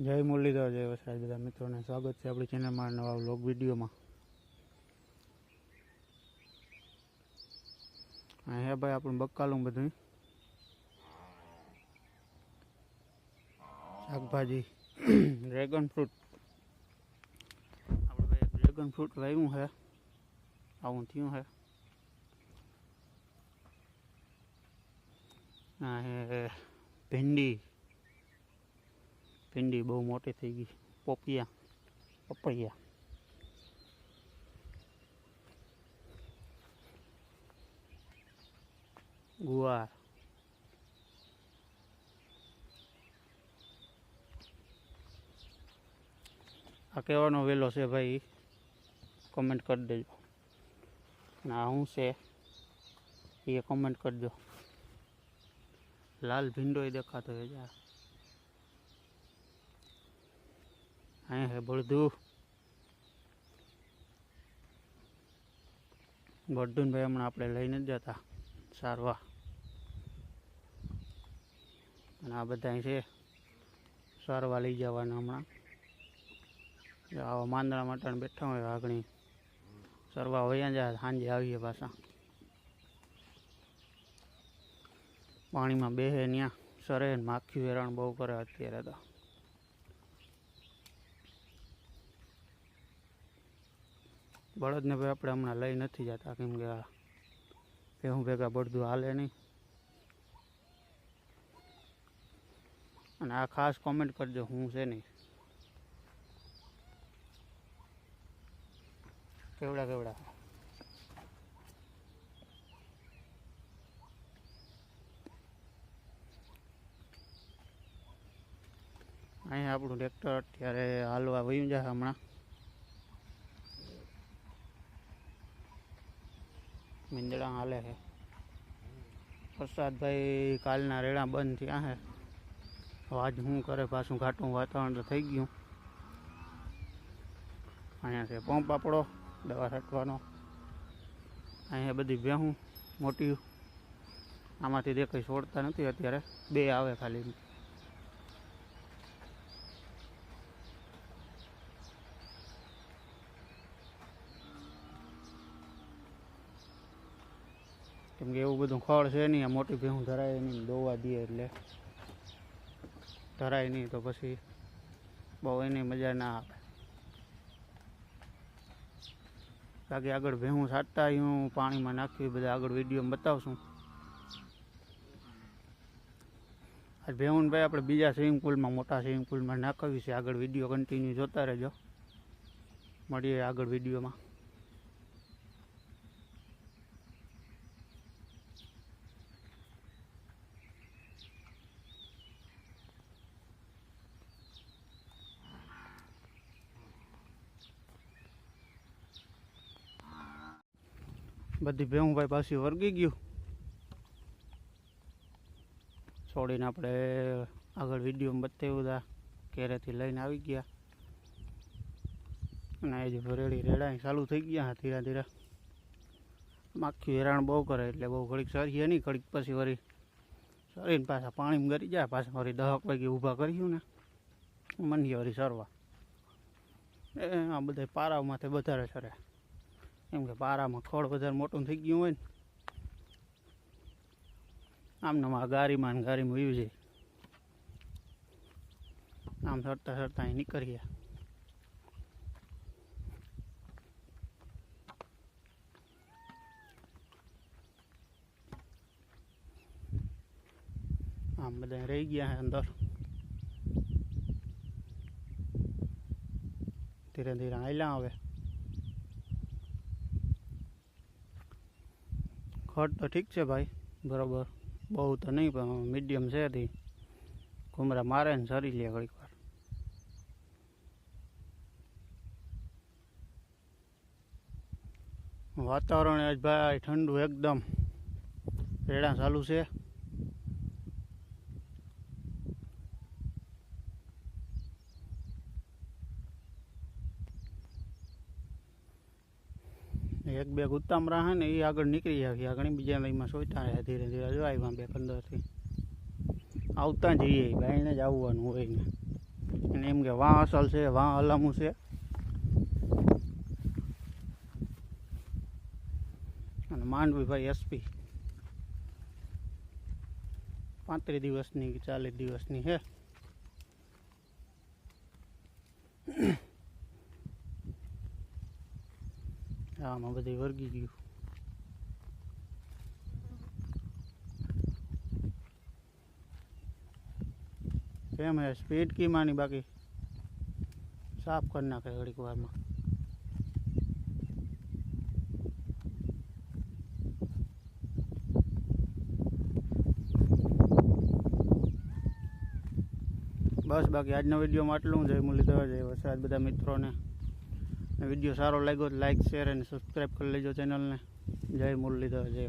જય મુરલીધર, જય વસરાજ બધા મિત્રોને સ્વાગત છે આપણી ચેનલમાં નવા વ્લોગ વિડીયોમાં. હા ભાઈ આપણું બક્કાલું બધું. શાકભાજી ડ્રેગન ફ્રૂટ આપણે ભાઈ ડ્રેગન ફ્રૂટ વાવ્યું છે. આવું થયું છે ભીંડી. ભીંડી બહુ મોટી થઈ ગઈ પોપિયા, પપૈયા. ગુવાર. આ કહેવાનો વેલો છે ભાઈ કમેન્ટ કરી દેજો. આ શું છે? એ કોમેન્ટ કરજો. લાલ ભીંડો દેખાતો હોય યાર અહીંયા હે બળદું. ભાઈ હમણાં આપણે લઈને જ જતા, સારવા. અને આ બધા છે, સારવા લઈ જવાના હમણાં. આવા માંદળા માટે બેઠા હોય આગણી સરવા વયા જાય સાંજે આવીએ પાછા. પાણીમાં બેહે ત્યાં સરે માખ્યું માખી વેરાણ બહુ કરે અત્યારે તો. બળદને ભાઈ આપણે હમણાં લઈ નથી જતા, કેમ કે આ ભેહું ભેગા બળદું હાલે નહીં. અને આ ખાસ કોમેન્ટ કરજો, હું છે નહીં. કેવડા કેવડા? અહીંયા આપણું ટ્રેક્ટર અત્યારે હાલવા વયું જાય હમણાં. મીંદડા હાલે છે. વરસાદભાઈ કાલના રેડા બંધ થયા છે. વાજ શું કરે પાછું ઘાટું વાતાવરણ તો થઈ ગયું. અહીંયા છે પંપ આપણો, દવા છાંટવાનો. અહીંયા બધી ભેહું, મોટી. આમાંથી દેખાઈ છોડતા નથી અત્યારે. બે આવે ખાલી કેમ કે એવું બધું ખળ છે નહીં, આ મોટી ભેહું ધરાય નહીં દોવા દે એટલે. ધરાય નહીં તો પછી બહુ એની મજા ના આવે. બાકી આગળ ભેહું છાંટતા હું પાણીમાં નાખ્યું બધા આગળ વિડીયોમાં બતાવશું. આજ ભેહું ભાઈ આપણે બીજા સ્વિમિંગ પુલમાં મોટા સ્વિમિંગ પુલમાં નાખવી છે. આગળ વીડિયો કન્ટિન્યુ જોતા રહેજો. મળીએ આગળ વિડીયોમાં બધી ભેહું ભાઈ પાછી વર્ગી ગયું. છોડીને આપણે આગળ વિડીયોમાં બતાવ્યું હતા ઘેરેથી લઈને આવી ગયા. અને એ જ ભરેડી રેડા ચાલુ થઈ ગયા ધીરે ધીરે. માખી હેરાણ બહુ કરે એટલે બહુ ઘડીક સરીએ નહીં, ઘડીક પછી વળી સરીને પાછા પાણીમાં ગરી જાય, પાછા વળી દહક વાગે ઊભા કર્યું ને. મંડી વળી સરવા. એ આ બધા પારામાંથી વધારે સરે. એમ કે પારામાં ખોળ વધારે મોટું થઈ ગયું હોય ને. આમને આ ગારીમાં ને ગારીમાં વીવી જાય. આમ સરતા સરતા અહીં નીકળીએ. આમ બધા રહી ગયા અંદર. ધીરે ધીરે આયલા આવે ખડ તો ઠીક છે ભાઈ, બરોબર. બહુ તો નહીં, પણ મીડિયમ છે તે કુમરા મારે ને સરી લે ઘડીક વાર. વાતાવરણ આજ ભાઈ ઠંડુ એકદમ. રેડા ચાલુ છે. એક બે ગુત્તામરા હે ને એ આગળ નીકળી આવી આગળ બીજા એમાં સોચતા રહ્યા ધીરે ધીરે. જો આવ્યા બે પંદરથી. આવતા જઈએ. ભાઈને જ આવવાનું હોય ને. એને એમ કે વાં અસલ છે, વાં અલામું છે. અને માંડવીભાઈ એસપી પાંત્રીસ દિવસની કે ચાલીસ દિવસની છે આમાં બધી વર્ગી ગયું. કેમ હે સ્પીડ કી માની બાકી? સાફ કરી નાખે ઘડીક વારમાં. બસ બાકી આજના વિડીયોમાં આટલું જય મુરલીધર, જય વરસાદ બધા મિત્રોને. વીડિયો સારો લાગ્યો લાઇક શેર અને સબસ્ક્રાઈબ કરી લેજો ચેનલને જય મુરલીધર જય